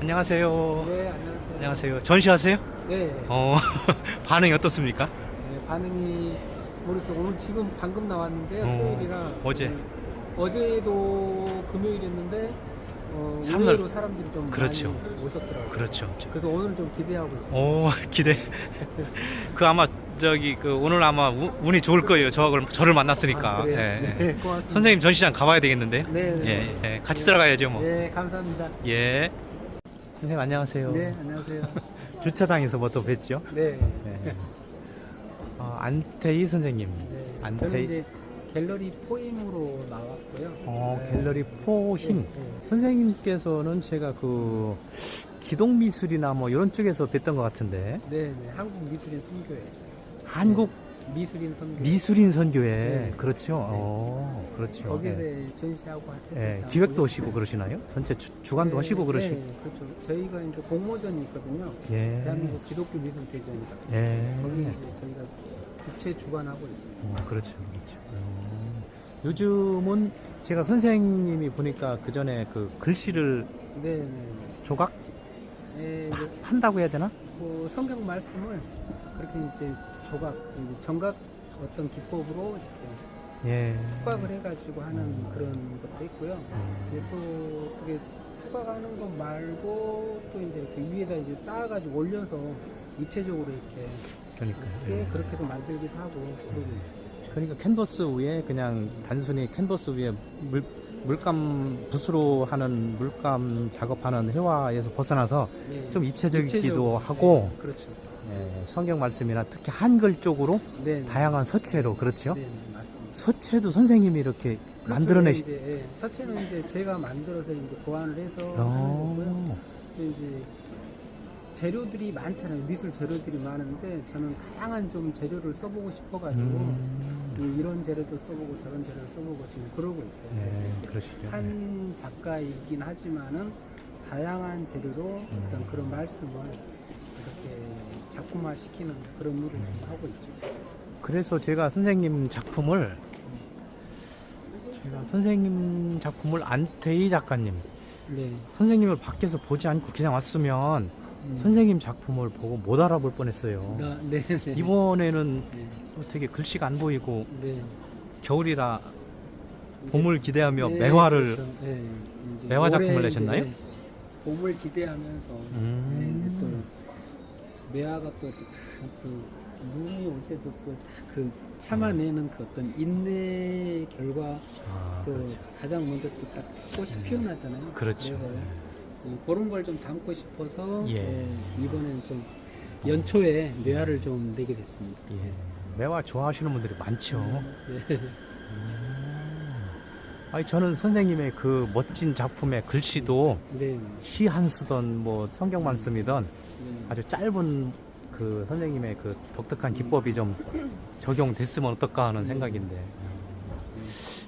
안녕하세요. 네, 안녕하세요. 안녕하세요. 전시하세요? 네, 어, 반응이 어떻습니까? 네, 반응이 모르겠어요. 오늘 지금 방금 나왔는데 어, 토요일이라 어제. 네, 어제도 금요일이었는데 어, 사람들- 의외로 사람들이 좀 그렇죠. 많이 오셨더라고요. 그렇죠. 그래서 오늘 좀 기대하고 있어요. 오, 기대. 그 아마 저기 그 오늘 아마 우- 운이 좋을 거예요. 저를 저를 만났으니까. 아, 그래요? 예, 예. 네, 고맙습니다. 선생님 전시장 가봐야 되겠는데요? 네, 네. 예, 예. 같이 들어가야죠, 뭐. 네, 감사합니다. 예. 선생님 안녕하세요. 네, 안녕하세요. 주차장에서 뭐또 뵀죠? 네. 네. 어, 안태희 선생님. 네. 저는 안태희. 이제 갤러리 포임으로 나왔고요. 어, 네. 갤러리 포힘. 네, 네. 선생님께서는 제가 그 기동 미술이나 뭐 이런 쪽에서 뵀던 것 같은데 네, 네. 한국 미술인 선교회. 한국 미술인 선교회. 미술인 선교회 네. 그렇죠. 어, 그렇죠. 거기서 예. 전시하고 예, 했었어요. 기획도 하시고 그러시나요? 전체 주, 주관도 하시고 그러시. 네, 그렇죠. 저희가 이제 공모전이 있거든요. 예. 대한민국 기독교 미술 대전이다. 예. 거기 이제 저희가 주최 주관하고 있습니다. 어, 그렇죠, 그렇죠. 음. 요즘은 제가 선생님이 보니까 그 전에 그 글씨를 네, 네. 조각 네, 이제 판다고 해야 되나? 그 성경 말씀을 그렇게 이제 조각, 이제 정각 어떤 기법으로 이렇게 예. 투각을 해가지고 하는 그런 것도 있고요. 음. 또 그게 투각하는 것 말고 또 이제 이렇게 위에다 이제 쌓아가지고 올려서 입체적으로 이렇게 그러니까. 예, 그렇게도 만들기도 하고 그러고 있어요. 그러니까 캔버스 위에 그냥 단순히 캔버스 위에 물, 물감 붓으로 하는 물감 작업하는 회화에서 벗어나서 네. 좀 입체적이기도 입체적으로. 하고 네, 그렇죠. 예, 성경 말씀이나 특히 한글 쪽으로 네, 네. 다양한 서체로 그렇죠. 네, 네, 맞습니다. 서체도 선생님이 이렇게. 만들어내시. 이제, 예, 서체는 이제 제가 만들어서 이제 보완을 해서 하는 거고요. 어, 또 이제 재료들이 많잖아요. 미술 재료들이 많은데 저는 다양한 좀 재료를 써보고 싶어가지고 음, 음, 이런 재료도 써보고 저런 재료를 써보고 지금 그러고 있어요. 네, 그러시죠. 한 작가이긴 하지만은 다양한 재료로 음. 어떤 그런 말씀을 이렇게 작품화 시키는 그런 노력을 좀 하고 있죠. 그래서 제가 선생님 작품을 제가 선생님 작품을 안태희 작가님 네. 선생님을 밖에서 보지 않고 그냥 왔으면 음. 선생님 작품을 보고 못 알아볼 뻔했어요. 나, 네, 네. 이번에는 네. 어떻게 글씨가 안 보이고 네. 겨울이라 봄을 기대하며 네, 매화를 그렇죠. 네, 매화 작품을 내셨나요? 봄을 기대하면서 음. 네, 매화가 또 그 눈이 올 때도 또그 참아내는 그 어떤 인내 결과 아, 또 그렇죠. 가장 먼저 또 딱 꽃이 피어나잖아요. 그렇죠. 그래서 이 그런 걸 좀 담고 싶어서 예. 예, 이번에는 좀 연초에 매화를 좀 내게 됐습니다. 예. 매화 좋아하시는 분들이 많죠. 네. 아니 저는 선생님의 그 멋진 작품의 글씨도 네. 시 한 수든 뭐 성경 말씀이든 네. 아주 짧은 그 선생님의 그 독특한 기법이 좀 적용됐으면 어떨까 하는 생각인데.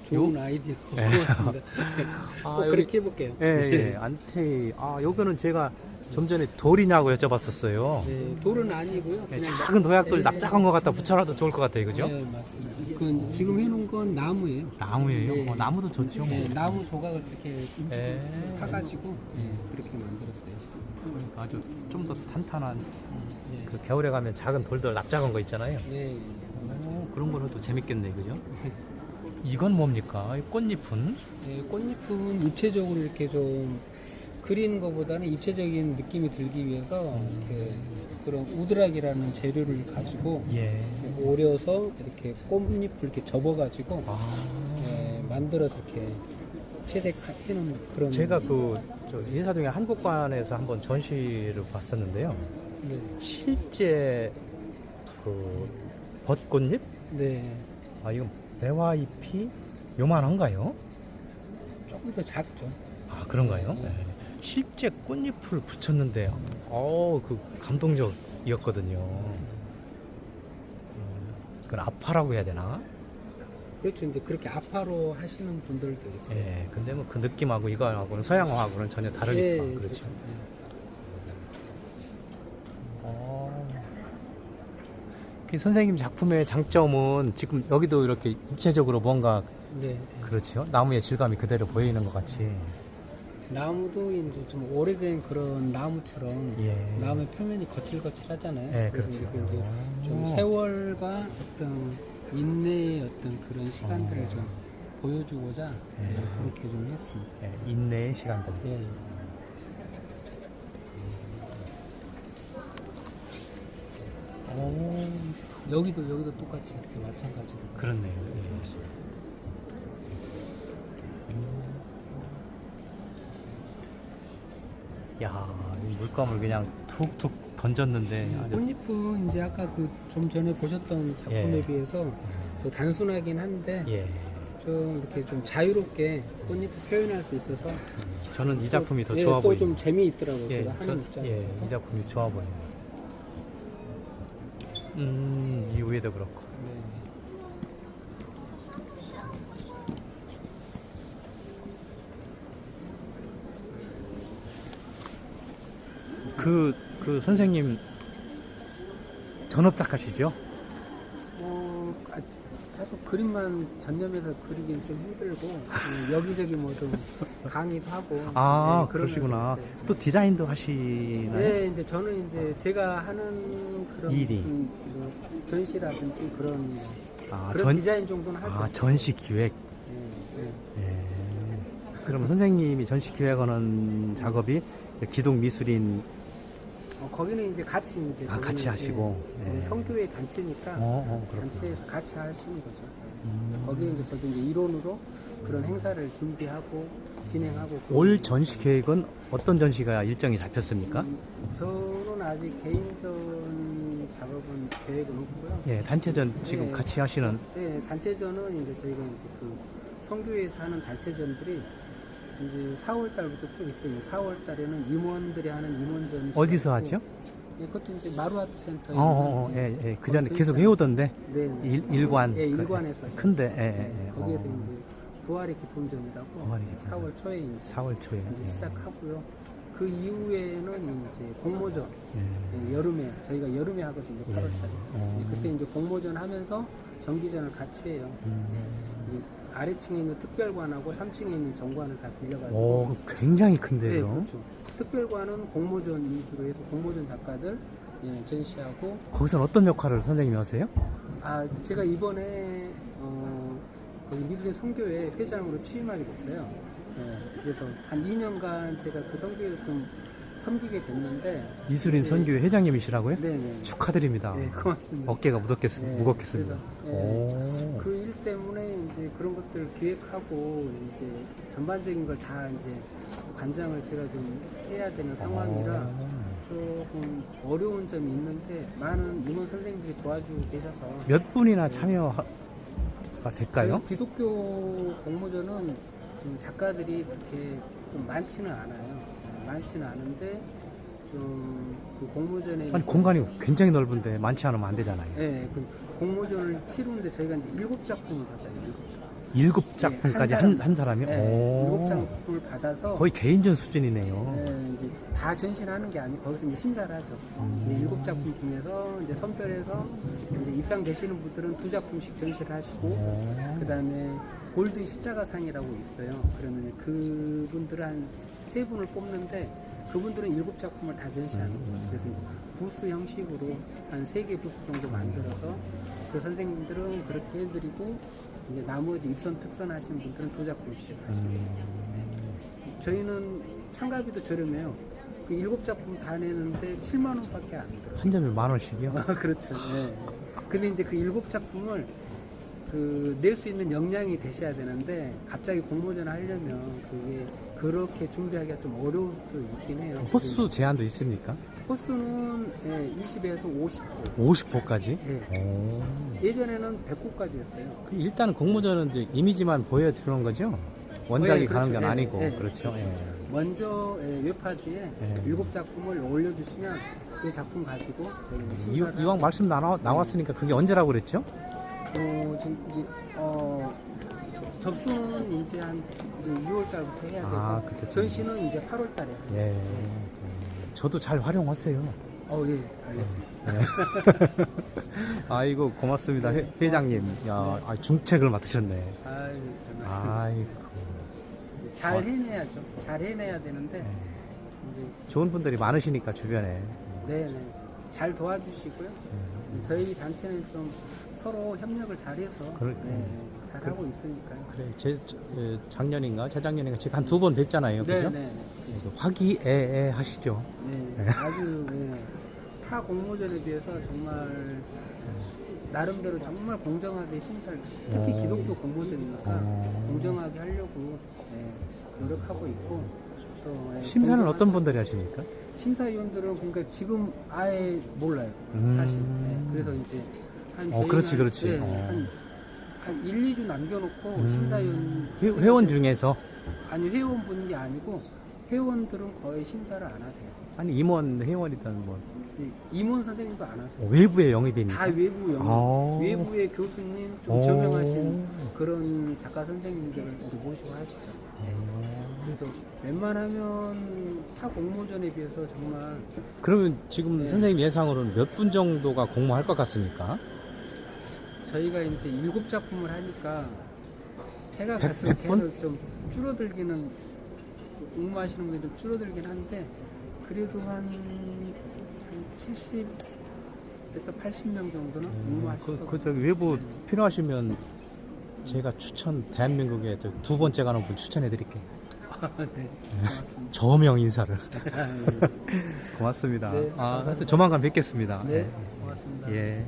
좋은 아이디어 예. 고맙습니다. 아, 꼭 여기- 그렇게 해볼게요. 예, 예. 안태. 아, 요거는 제가 좀 전에 돌이냐고 여쭤봤었어요. 네, 돌은 아니고요. 예, 그냥 작은 도약돌 네. 납작한 것 같다 붙여놔도 좋을 것 같아요, 그죠? 네, 맞습니다. 그 지금 해놓은 건 나무예요. 나무예요. 네. 어, 나무도 좋죠. 뭐. 네, 나무 조각을 이렇게 예. 파가지고 네, 그렇게 만들었어요. 아주 좀 더 탄탄한 네, 그 겨울에 가면 작은 돌들 납작한 거 있잖아요. 네, 오, 그런 거는 또 재밌겠네, 그죠? 이건 뭡니까? 이 꽃잎은? 네, 꽃잎은 입체적으로 이렇게 좀 그리는 것보다는 입체적인 느낌이 들기 위해서 이렇게 그런 우드락이라는 재료를 가지고 예. 오려서 이렇게 꽃잎을 이렇게 접어가지고 아. 예, 만들어서 이렇게 채색해놓은 그런 제가 그, 저 인사동의 한국관에서 한번 전시를 봤었는데요. 네, 실제 그 벚꽃잎? 네 아, 이건 매화잎이 요만한가요? 조금 더 작죠. 아, 그런가요? 네. 네. 실제 꽃잎을 붙였는데, 어, 그 감동적이었거든요. 음, 그건 아파라고 해야 되나? 그렇죠. 이제 그렇게 아파로 하시는 분들도 있어요. 예, 근데 뭐 그 느낌하고 이거하고는 서양화하고는 전혀 다르니까. 예, 그렇죠. 그렇죠. 어. 그 선생님 작품의 장점은 지금 여기도 이렇게 입체적으로 뭔가 네. 그렇죠. 나무의 질감이 그대로 보이는 것 같이. 나무도 이제 좀 오래된 그런 나무처럼 예. 나무의 표면이 거칠거칠하잖아요. 예, 그래서 그렇죠. 이제 이제 좀 오. 세월과 어떤 인내의 어떤 그런 시간들을 어. 좀 보여주고자 예. 예, 그렇게 좀 했습니다. 예, 인내의 시간들. 예. 예. 오, 여기도 여기도 똑같이 이렇게 마찬가지로. 그렇네요. 야, 이 물감을 그냥 툭툭 던졌는데 아주 꽃잎은 이제 아까 그 좀 전에 보셨던 작품에 예. 비해서 더 단순하긴 한데 예. 좀 이렇게 좀 자유롭게 꽃잎을 표현할 수 있어서 저는 이 작품이 더 예, 좋아 보여요. 또좀 재미있더라고요. 예, 제가 저- 하는 입장에서. 예, 이 작품이 좋아 보여요. 음, 이 위에도 그렇고. 네. 그, 그 선생님 전업 작가시죠? 어, 아, 계속 그림만 전념해서 그리긴 좀 힘들고 예, 여기저기 뭐 좀 강의도 하고 아, 예, 그런 그러시구나. 있어요. 또 디자인도 하시나요? 네, 이제 저는 이제 제가 하는 그런 일이. 무슨 뭐 전시라든지 그런 아, 그런 전, 디자인 정도는 하죠. 아, 전시 기획. 예, 예. 예. 그러면 선생님이 전시 기획하는 작업이 기동 미술인 어, 거기는 이제 같이 이제 아, 같이 거기는, 하시고. 예, 예. 성교회 단체니까 어, 어, 그렇구나. 단체에서 같이 하시는 거죠. 음. 거기 이제 저도 이제 일원으로 그런 행사를 준비하고 진행하고 올 전시 계획은 어떤 전시가 일정이 잡혔습니까? 음, 저는 아직 개인전 작업은 계획은 없고요. 예, 단체전 지금 예. 같이 하시는 네, 단체전은 이제 저희가 이제 그 성교회에서 하는 단체전들이 이제 4월 달부터 쭉 있어요. 4월 달에는 임원들이 하는 임원전 어디서 하죠? 예, 그것도 이제 마루아트 센터에 어, 어, 어, 예, 예. 그 전에 계속 해오던데 네, 네. 일, 일관. 예, 일관에서 큰데, 예, 네, 예, 예. 거기에서 어. 이제 부활의 기쁨전이라고 부활의 기쁨전. 4월 초에 이제, 4월 초에 이제 예. 시작하고요. 그 이후에는 이제 공모전 예. 예, 여름에 저희가 여름에 하거든요. 8월달에. 어. 그때 이제 공모전 하면서 정기전을 같이 해요. 음. 이 아래층에 있는 특별관하고 3층에 있는 정관을 다 빌려가지고 오, 굉장히 네, 큰데요. 그렇죠. 특별관은 공모전 위주로 해서 공모전 작가들 예, 전시하고 거기서는 어떤 역할을 선생님이 하세요? 아 제가 이번에 어, 거기 미술인 성교회 회장으로 취임하게 됐어요. 예, 그래서 한 2년간 제가 그 성교회에서 좀 섬기게 됐는데 이수린 선교회 회장님이시라고요? 네네. 축하드립니다. 네, 고맙습니다. 어깨가 무겁겠, 네, 무겁겠습니다. 그래서, 오. 그일 때문에 이제 그런 것들 기획하고 이제 전반적인 걸 다 이제 관장을 제가 좀 해야 되는 상황이라 어. 조금 어려운 점이 있는데 많은 임원 선생님들이 도와주고 계셔서 몇 분이나 참여가 될까요? 기독교 공모전은 좀 작가들이 그렇게 좀 많지는 않아요. 많지는 않은데 좀그 공모전에 아니 공간이 굉장히 넓은데 많지 않으면 안 되잖아요. 네, 그 공모전을 치르는데 저희가 이제 일곱 작품을 받아요. 일곱 작품. 일곱 작품까지 한 한, 사람. 한 사람 이? 네, 오. 일곱 작품을 받아서 거의 개인전 수준이네요. 네, 이제 다 전시하는 게 아니고 거기서 이제 심사를 하죠. 음. 이제 일곱 작품 중에서 이제 선별해서 이제 입상되시는 분들은 두 작품씩 전시를 하시고 오. 그 다음에 골드 십자가상이라고 있어요. 그러면 그분들은 한세 분을 뽑는데 그분들은 일곱 작품을 다 전시하는 음. 거예요. 그래서 이제 부스 형식으로 한 세 개 부스 정도 만들어서 그 선생님들은 그렇게 해드리고 이제 나머지 입선 특선 하신 분들은 두 작품씩 하시고 음. 저희는 참가비도 저렴해요. 그 일곱 작품 다 내는데 7만 원밖에 안 들어요. 한 점에 만 원씩이요? 아, 그렇죠. 네. 근데 이제 그 일곱 작품을 그 낼 수 있는 역량이 되셔야 되는데 갑자기 공모전 하려면 그게 그렇게 준비하기가 좀 어려울 수도 있긴 해요. 호수 제한도 있습니까? 호수는 예, 20에서 50호. 50호까지? 예. 오. 예전에는 100호까지였어요. 그 일단은 공모전은 이제 이미지만 보여주는 거죠? 원작이 예, 가는 그렇죠. 건 예, 아니고 예, 그렇죠. 그렇죠. 예. 먼저 예, 웹하드에 예. 일곱 작품을 올려주시면 그 작품 가지고 저희 이, 심사를 이왕 말씀 나와, 나왔으니까 그게 언제라고 그랬죠? 어, 지금 이제 어 접수는 이제 한 이제 6월 달부터 해야 되고 아, 그때쯤. 전시는 이제 8월 달에. 예. 저도 잘 활용하세요. 어, 예, 알겠습니다. 아이고 고맙습니다 회, 회장님. 야 아, 중책을 맡으셨네. 아유, 잘 말씀. 아이고. 잘 어, 해내야죠. 잘 해내야 되는데 네. 이제 좋은 분들이 많으시니까 주변에. 네, 네. 잘 도와주시고요. 저희 단체는 좀 서로 협력을 잘해서 그럴- 네, 잘하고 있으니까요. 그래, 제, 저, 에, 작년인가 재작년인가 제가 한 두 번 뵀잖아요. 네, 그죠? 네, 네. 그 화기애애 하시죠. 네, 아주 네. 타 공모전에 비해서 정말 나름대로 정말 공정하게 심사를 특히 어. 기독교 공모전이니까 어. 공정하게 하려고 네, 노력하고 있고 또 네, 심사는 공정한- 어떤 분들이 하십니까? 심사위원들은 그러니까 지금 아예 몰라요 음. 사실 네, 그래서 이제 한 어, 그렇지, 한- 그렇지. 네, 어. 한, 한 1, 2주 남겨놓고 음. 심사위원 회, 회원 중에서 아니 회원분이 아니고 회원들은 거의 심사를 안 하세요 아니 임원 회원이든 뭐 네, 임원 선생님도 안 하세요 외부의 영입이니까. 다 외부 영역, 아. 외부의 교수님 좀 오. 저명하신 그런 작가 선생님들을 우리 모시고 하시죠. 어. 그래서 웬만하면 타 공모전에 비해서 정말 그러면 지금 네. 선생님 예상으로는 몇 분 정도가 공모할 것 같습니까? 저희가 이제 일곱 작품을 하니까 해가 백- 갈수록 백 분? 계속 좀 줄어들기는 응모하시는 분이 좀 줄어들긴 한데 그래도 한, 한 70에서 80명 정도는 응모하실 그, 것그 저기 외부 필요하시면 제가 추천 대한민국에 저두 번째 가는 분 추천해 드릴게요. 같아요. 네, 고맙습니다. 저명 인사를. 고맙습니다. 네, 아. 하여튼 조만간 뵙겠습니다. 네, 고맙습니다. 예.